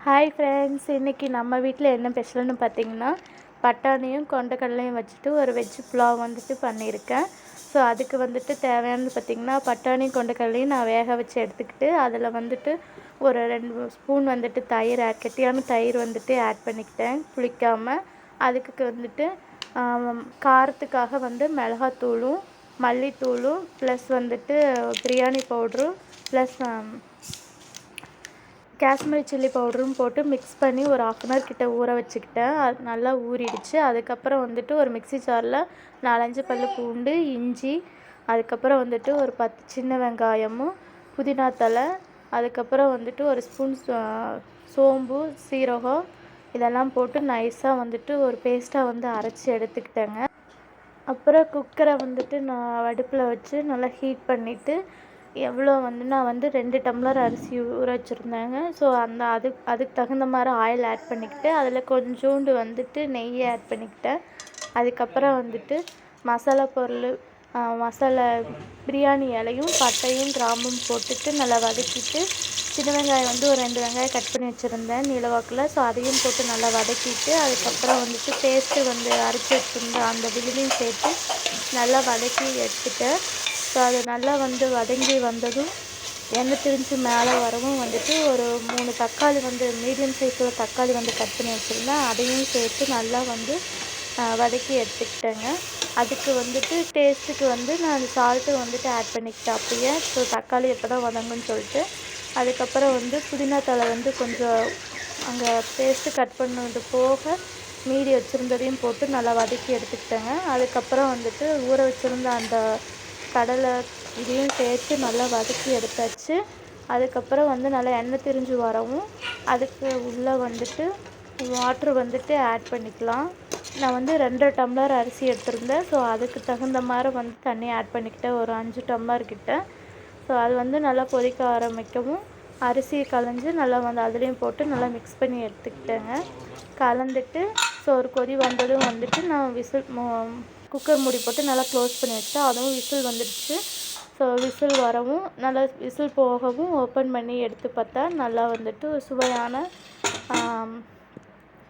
Hi friends இன்றைக்கி நம்ம வீட்டில் என்ன ஸ்பெஷல்னு பார்த்தீங்கன்னா பட்டாணியும் கொண்டக்கடலையும் வச்சுட்டு ஒரு வெஜ் புலாவ் வந்துட்டு பண்ணியிருக்கேன் ஸோ அதுக்கு வந்துட்டு தேவையானது பார்த்திங்கன்னா பட்டாணி கொண்டக்கடலையும் நான் வேக வச்சு எடுத்துக்கிட்டு அதில் வந்துட்டு ஒரு ரெண்டு ஸ்பூன் வந்துட்டு தயிர் ஆட் கட்டியான தயிர் வந்துட்டு ஆட் பண்ணிக்கிட்டேன் புளிக்காமல் அதுக்கு வந்துட்டு காரத்துக்காக வந்து மிளகாத்தூளும் மல்லித்தூளும் ப்ளஸ் வந்துட்டு பிரியாணி பவுட்ரும் ப்ளஸ் காஷ்மீரி சில்லி பவுடரும் போட்டு மிக்ஸ் பண்ணி ஒரு ஆஃப் அன் ஹவர் கிட்ட ஊற வச்சுக்கிட்டேன். அது நல்லா ஊறிடுச்சு. அதுக்கப்புறம் வந்துட்டு ஒரு மிக்ஸி ஜாரில் நாலஞ்சு பல் பூண்டு இஞ்சி அதுக்கப்புறம் வந்துட்டு ஒரு பத்து சின்ன வெங்காயமும் புதினா தழை அதுக்கப்புறம் வந்துட்டு ஒரு ஸ்பூன் சோம்பு சீரகம் இதெல்லாம் போட்டு நைஸாக வந்துட்டு ஒரு பேஸ்ட்டாக வந்து அரைச்சி எடுத்துக்கிட்டேங்க. அப்புறம் குக்கரை வந்துட்டு நான் அடுப்பில் வச்சு நல்லா ஹீட் பண்ணிவிட்டு எவ்வளோ வந்து நான் வந்து ரெண்டு டம்ளர் அரிசி ஊற வச்சுருந்தேங்க. ஸோ அந்த அதுக்கு அதுக்கு தகுந்த மாதிரி ஆயில் ஆட் பண்ணிக்கிட்டு அதில் கொஞ்சோண்டு வந்துட்டு நெய்யை ஆட் பண்ணிக்கிட்டேன். அதுக்கப்புறம் வந்துட்டு மசாலா பொருள் மசாலா பிரியாணி இலையும் பட்டையும் கிராம்பும் போட்டுட்டு நல்லா வதக்கிட்டு சின்ன வெங்காயம் வந்து ஒரு ரெண்டு வெங்காயம் கட் பண்ணி வச்சுருந்தேன் நீளவாக்கில் ஸோ அதையும் போட்டு நல்லா வதக்கிட்டு அதுக்கப்புறம் வந்துட்டு பேஸ்ட்டு வந்து அரைச்சி வச்சுருந்த அந்த விழுதையும் சேர்த்து நல்லா வதக்கி எடுத்துட்டேன். ஸோ அது நல்லா வந்து வதங்கி வந்ததும் எண்ணெய் திரிஞ்சு மேலே வரவும் வந்துட்டு ஒரு மூணு தக்காளி வந்து மீடியம் சைஸில் தக்காளி வந்து கட் பண்ணி வச்சுருந்தேன். அதையும் சேர்த்து நல்லா வந்து வதக்கி எடுத்துக்கிட்டேங்க. அதுக்கு வந்துட்டு டேஸ்ட்டுக்கு வந்து நான் சால்ட்டு வந்துட்டு ஆட் பண்ணிக்கிட்டேன் அப்பயே ஸோ தக்காளி எப்போ தான் வதங்குன்னு சொல்லிட்டு அதுக்கப்புறம் வந்து புதினா தழை வந்து கொஞ்சம் அங்கே பேஸ்ட்டு கட் பண்ணது போக மீதி வச்சுருந்ததையும் போட்டு நல்லா வதக்கி எடுத்துக்கிட்டேங்க. அதுக்கப்புறம் வந்துட்டு ஊற வச்சுருந்த அந்த கடலை இதையும் சேர்த்து நல்லா வதக்கி எடுத்தாச்சு. அதுக்கப்புறம் வந்து நல்லா எண்ணெய் திரிஞ்சு வரவும் அதுக்கு உள்ளே வந்துட்டு வாட்ரு வந்துட்டு ஆட் பண்ணிக்கலாம். நான் வந்து ரெண்டு டம்ளர் அரிசி எடுத்திருந்தேன். ஸோ அதுக்கு தகுந்த மாதிரி வந்து தண்ணி ஆட் பண்ணிக்கிட்டேன். ஒரு அஞ்சு டம்ளர் கிட்ட. ஸோ அது வந்து நல்லா கொதிக்க ஆரம்பிக்கவும் அரிசியை கலைஞ்சு நல்லா வந்து அதுலேயும் போட்டு நல்லா மிக்ஸ் பண்ணி எடுத்துக்கிட்டேங்க. கலந்துட்டு ஸோ ஒரு கொதி வந்ததும் வந்துட்டு நான் விசில் குக்கர் மூடி போட்டு நல்லா க்ளோஸ் பண்ணி வச்சேன் அதுவும் விசில் வந்துடுச்சு. ஸோ விசில் வரவும் நல்லா விசில் போகவும் ஓப்பன் பண்ணி எடுத்து பார்த்தா நல்லா வந்துட்டு சுவையான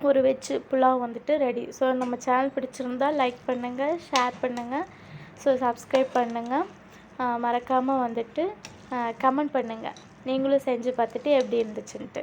ஒரு வெஜ்ஜு புலாவ் வந்துட்டு ரெடி ஸோ நம்ம சேனல் பிடிச்சிருந்தா லைக் பண்ணுங்கள் ஷேர் பண்ணுங்கள் ஸோ சப்ஸ்கிரைப் பண்ணுங்கள் மறக்காமல் வந்துட்டு கமெண்ட் பண்ணுங்கள் நீங்களும் செஞ்சு பார்த்துட்டு எப்படி இருந்துச்சுன்ட்டு.